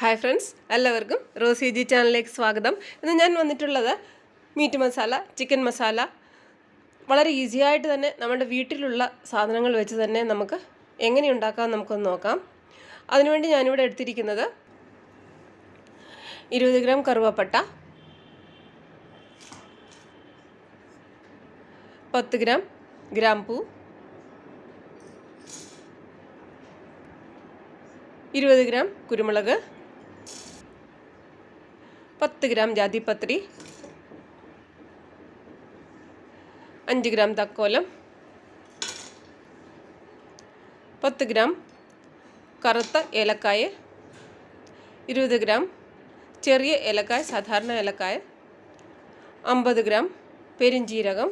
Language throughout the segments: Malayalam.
ഹായ് ഫ്രണ്ട്സ് എല്ലാവർക്കും റോസി ജി ചാനലിലേക്ക് സ്വാഗതം. ഇന്ന് ഞാൻ വന്നിട്ടുള്ളത് മീറ്റ് മസാല ചിക്കൻ മസാല. വളരെ ഈസി ആയിട്ട് തന്നെ നമ്മുടെ വീട്ടിലുള്ള സാധനങ്ങൾ വെച്ച് തന്നെ നമുക്ക് എങ്ങനെ ഉണ്ടാക്കാം നമുക്കൊന്ന് നോക്കാം. അതിനുവേണ്ടി ഞാനിവിടെ എടുത്തിരിക്കുന്നത് ഇരുപത് ഗ്രാം കറുവപ്പട്ട പത്ത് ഗ്രാം ഗ്രാമ്പൂ ഇരുപത് ഗ്രാം കുരുമുളക് പത്ത് ഗ്രാം ജാതിപത്രി അഞ്ച് ഗ്രാം തക്കോലം പത്ത് ഗ്രാം കറുത്ത ഏലക്കായ ഇരുപത് ഗ്രാം ചെറിയ ഏലക്കായ സാധാരണ ഏലക്കായ അമ്പത് ഗ്രാം പെരിഞ്ജീരകം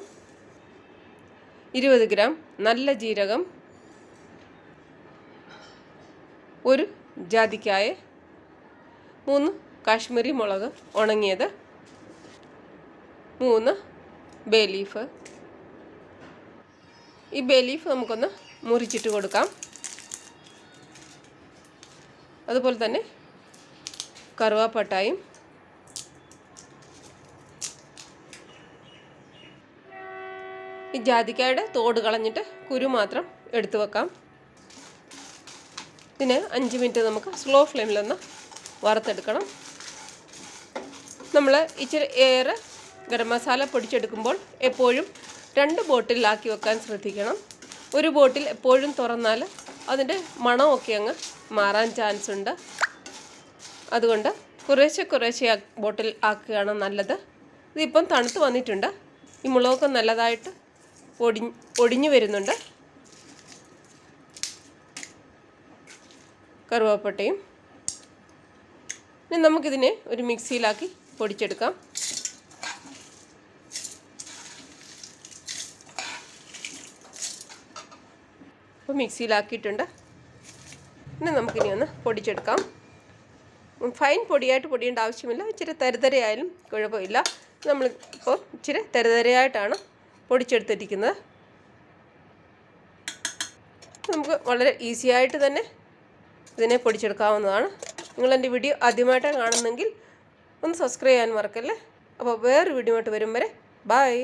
ഇരുപത് ഗ്രാം നല്ല ജീരകം ഒരു ജാതിക്കായ മൂന്ന് കാശ്മീരി മുളക് ഉണങ്ങിയത്. മൂന്ന് ബേ ലീഫ്. ഈ ബേ ലീഫ് നമുക്കൊന്ന് മുറിച്ചിട്ട് കൊടുക്കാം. അതുപോലെ തന്നെ കറുവാപ്പട്ടായും. ഈ ജാതിക്കായുടെ തോട് കളഞ്ഞിട്ട് കുരു മാത്രം എടുത്തു വെക്കാം. ഇതിന് അഞ്ച് മിനിറ്റ് നമുക്ക് സ്ലോ ഫ്ലെയിമിലൊന്ന് വറുത്തെടുക്കണം. നമ്മൾ ഇച്ചിരി ഏറെ ഗരം മസാല പൊടിച്ചെടുക്കുമ്പോൾ എപ്പോഴും രണ്ട് ബോട്ടിലാക്കി വെക്കാൻ ശ്രദ്ധിക്കണം. ഒരു ബോട്ടിൽ എപ്പോഴും തുറന്നാൽ അതിന്റെ മണമൊക്കെ അങ്ങ് മാറാൻ ചാൻസ് ഉണ്ട്. അതുകൊണ്ട് കുറേശ്ശെ കുറേശ്ശെ ബോട്ടിൽ ആക്കുകയാണ് നല്ലത്. ഇതിപ്പം തണുത്ത് വന്നിട്ടുണ്ട്. ഈ മുളകൊക്കെ നല്ലതായിട്ട് ഒടി ഒടിഞ്ഞു വരുന്നുണ്ട്. കറുവാപ്പട്ടയും. ഇനി നമുക്കിതിനെ ഒരു മിക്സിയിലാക്കി പൊടിച്ചെടുക്കാം. അപ്പോൾ മിക്സിയിലാക്കിയിട്ടുണ്ട്. ഇനി നമുക്കിനി ഒന്ന് പൊടിച്ചെടുക്കാം. ഫൈൻ പൊടിയായിട്ട് പൊടിയേണ്ട ആവശ്യമില്ല. ഇച്ചിരി തരിതരയായാലും കുഴപ്പമില്ല. നമ്മൾ ഇപ്പോൾ ഇച്ചിരി തരിതരയായിട്ടാണ് പൊടിച്ചെടുത്തിരിക്കുന്നത്. നമുക്ക് വളരെ ഈസിയായിട്ട് തന്നെ ഇതിനെ പൊടിച്ചെടുക്കാവുന്നതാണ്. നിങ്ങളെന്റെ വീഡിയോ ആദ്യമായിട്ടാണ് കാണുന്നെങ്കിൽ ഒന്ന് സബ്സ്ക്രൈബ് ചെയ്യാൻ മറക്കല്ലേ? അപ്പോൾ വേറൊരു വീഡിയോ ആയിട്ട് വരും വരെ ബായ്